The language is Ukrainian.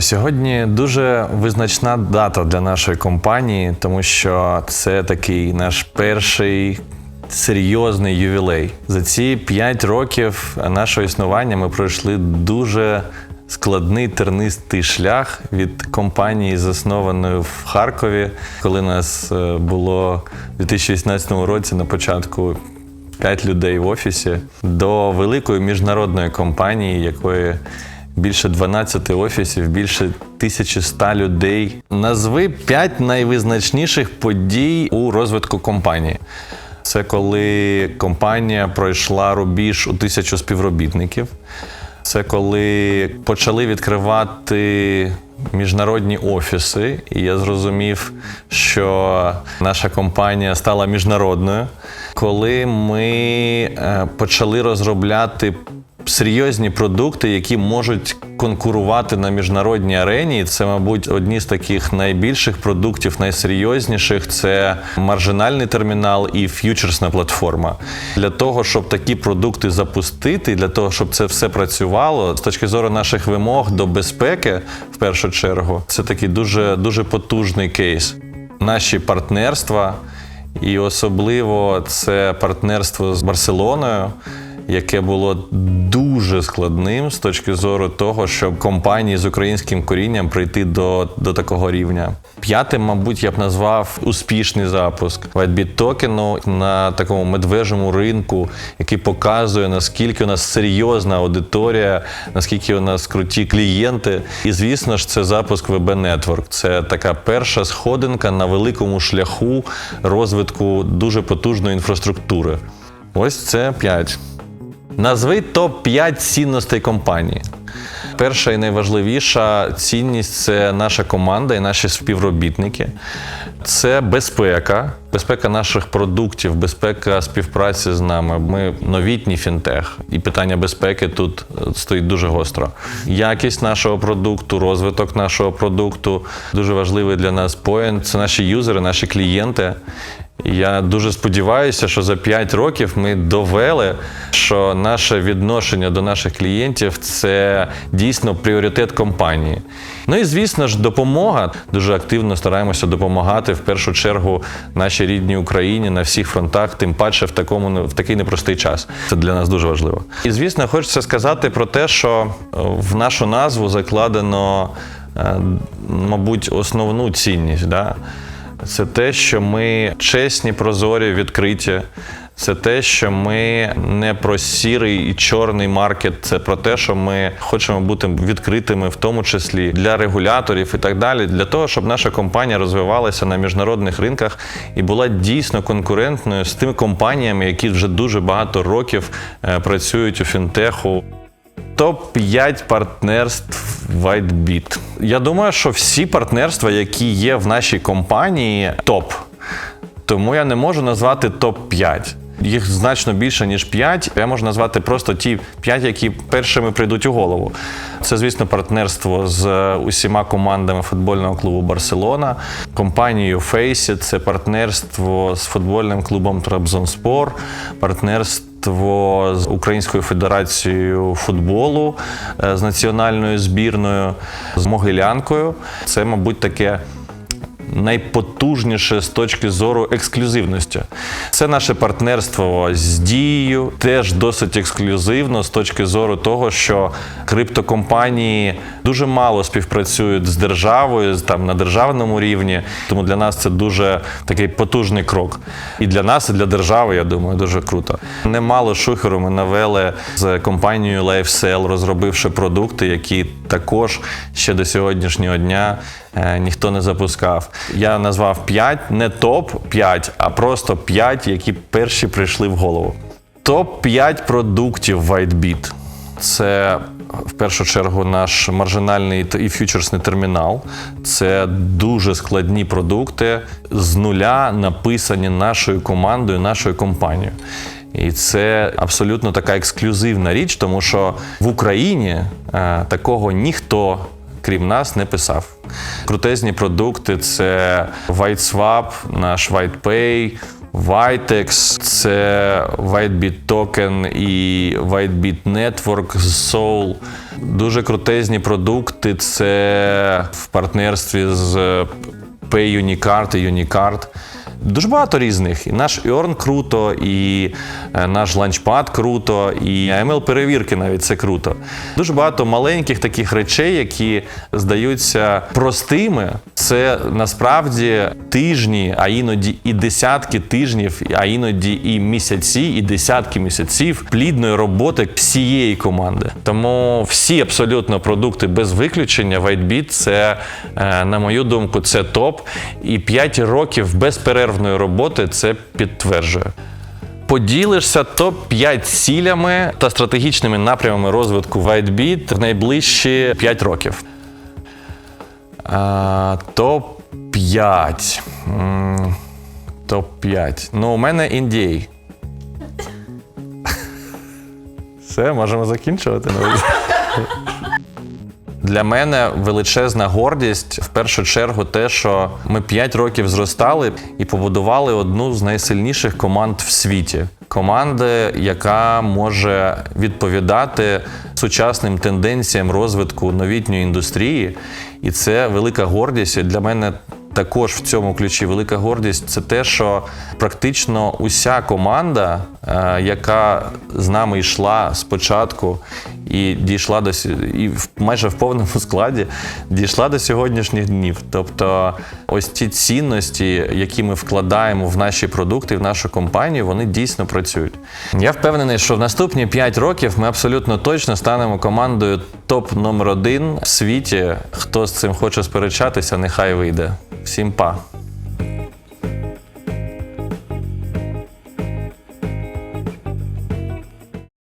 Сьогодні дуже визначна дата для нашої компанії, тому що це такий наш перший серйозний ювілей. За ці 5 років нашого існування ми пройшли дуже складний тернистий шлях від компанії, заснованої в Харкові, коли нас е, було в 2018 році на початку 5 людей в офісі, до великої міжнародної компанії, якої більше 12 офісів, більше 1100 людей. Назви 5 найвизначніших подій у розвитку компанії. Це коли компанія пройшла рубіж у тисячу співробітників. Це коли почали відкривати міжнародні офіси, і я зрозумів, що наша компанія стала міжнародною. Коли ми е, почали розробляти серйозні продукти, які можуть конкурувати на міжнародній арені. Це, мабуть, одні з таких найбільших продуктів, найсерйозніших це маржинальний термінал і ф'ючерсна платформа. Для того, щоб такі продукти запустити, для того, щоб це все працювало, з точки зору наших вимог до безпеки, першу чергу, це такий дуже, дуже потужний кейс. Наші партнерства, і особливо це партнерство з Барселоною яке було дуже складним з точки зору того, щоб компанії з українським корінням прийти до, до такого рівня. П'ятим, мабуть, я б назвав успішний запуск WhiteBit токену на такому медвежому ринку, який показує наскільки у нас серйозна аудиторія, наскільки у нас круті клієнти. І звісно ж, це запуск VB Network. Це така перша сходинка на великому шляху розвитку дуже потужної інфраструктури. Ось це п'ять. Назви топ-5 цінностей компанії. Перша і найважливіша цінність це наша команда і наші співробітники. Це безпека, безпека наших продуктів, безпека співпраці з нами. Ми новітній фінтех, і питання безпеки тут стоїть дуже гостро. Якість нашого продукту, розвиток нашого продукту дуже важливий для нас поінт. Це наші юзери, наші клієнти. Я дуже сподіваюся, що за 5 років ми довели, що наше відношення до наших клієнтів це дійсно пріоритет компанії. Ну і звісно ж, допомога. Дуже активно стараємося допомагати в першу чергу нашій рідній Україні на всіх фронтах, тим паче в такому в такий непростий час. Це для нас дуже важливо. І звісно, хочеться сказати про те, що в нашу назву закладено, мабуть, основну цінність. Да? Це те, що ми чесні, прозорі, відкриті. Це те, що ми не про сірий і чорний маркет, це про те, що ми хочемо бути відкритими, в тому числі для регуляторів і так далі, для того, щоб наша компанія розвивалася на міжнародних ринках і була дійсно конкурентною з тими компаніями, які вже дуже багато років е, працюють у фінтеху. Топ-5 партнерств WhiteBit. Я думаю, що всі партнерства, які є в нашій компанії, топ. Тому я не можу назвати топ-5. Їх значно більше, ніж 5. Я можу назвати просто ті 5, які першими прийдуть у голову. Це, звісно, партнерство з усіма командами футбольного клубу Барселона, компанією Фейсі, це партнерство з футбольним клубом Трабзонспор, партнерство з Українською федерацією футболу, е, з національною збірною, з Могилянкою. Це, мабуть, таке найпотужніше з точки зору ексклюзивності. Це наше партнерство з дією, теж досить ексклюзивно з точки зору того, що криптокомпанії дуже мало співпрацюють з державою там на державному рівні. Тому для нас це дуже такий потужний крок. І для нас, і для держави, я думаю, дуже круто. Немало шухеру ми навели з компанією LifeSell, розробивши продукти, які також ще до сьогоднішнього дня е, ніхто не запускав. Я назвав 5, не топ-5, а просто 5, які перші прийшли в голову. Топ-5 продуктів WhiteBit. Це в першу чергу наш маржинальний і ф'ючерсний термінал. Це дуже складні продукти з нуля написані нашою командою, нашою компанією. І це абсолютно така ексклюзивна річ, тому що в Україні е, такого ніхто. Крім нас, не писав. Крутезні продукти це WhiteSwap, наш WhitePay, Vitex, це WhiteBit Token і WhiteBit Network, Soul. Дуже крутезні продукти. Це в партнерстві з PayUnicard і Unicard. Дуже багато різних. І наш Earn круто, і е, наш ланчпад круто, і ML перевірки навіть це круто. Дуже багато маленьких таких речей, які здаються простими. Це насправді тижні, а іноді і десятки тижнів, а іноді і місяці, і десятки місяців плідної роботи всієї команди. Тому всі абсолютно продукти без виключення WhiteBit – це, е, на мою думку, це топ. І 5 років безперервної роботи це підтверджує. Поділишся топ-5 цілями та стратегічними напрямами розвитку WhiteBit в найближчі 5 років. А, топ-5. М, Топ-5. Ну, у мене NDA. Все, можемо закінчувати. Для мене величезна гордість в першу чергу те, що ми 5 років зростали і побудували одну з найсильніших команд в світі. Команди, яка може відповідати сучасним тенденціям розвитку новітньої індустрії, і це велика гордість. Для мене також в цьому ключі велика гордість це те, що практично уся команда, е, яка з нами йшла спочатку і дійшла до і в- майже в повному складі дійшла до сьогоднішніх днів. Тобто, ось ті цінності, які ми вкладаємо в наші продукти, в нашу компанію, вони дійсно працюють. Я впевнений, що в наступні 5 років ми абсолютно точно станемо командою топ номер один в світі. Хто з цим хоче сперечатися, нехай вийде. Всім па.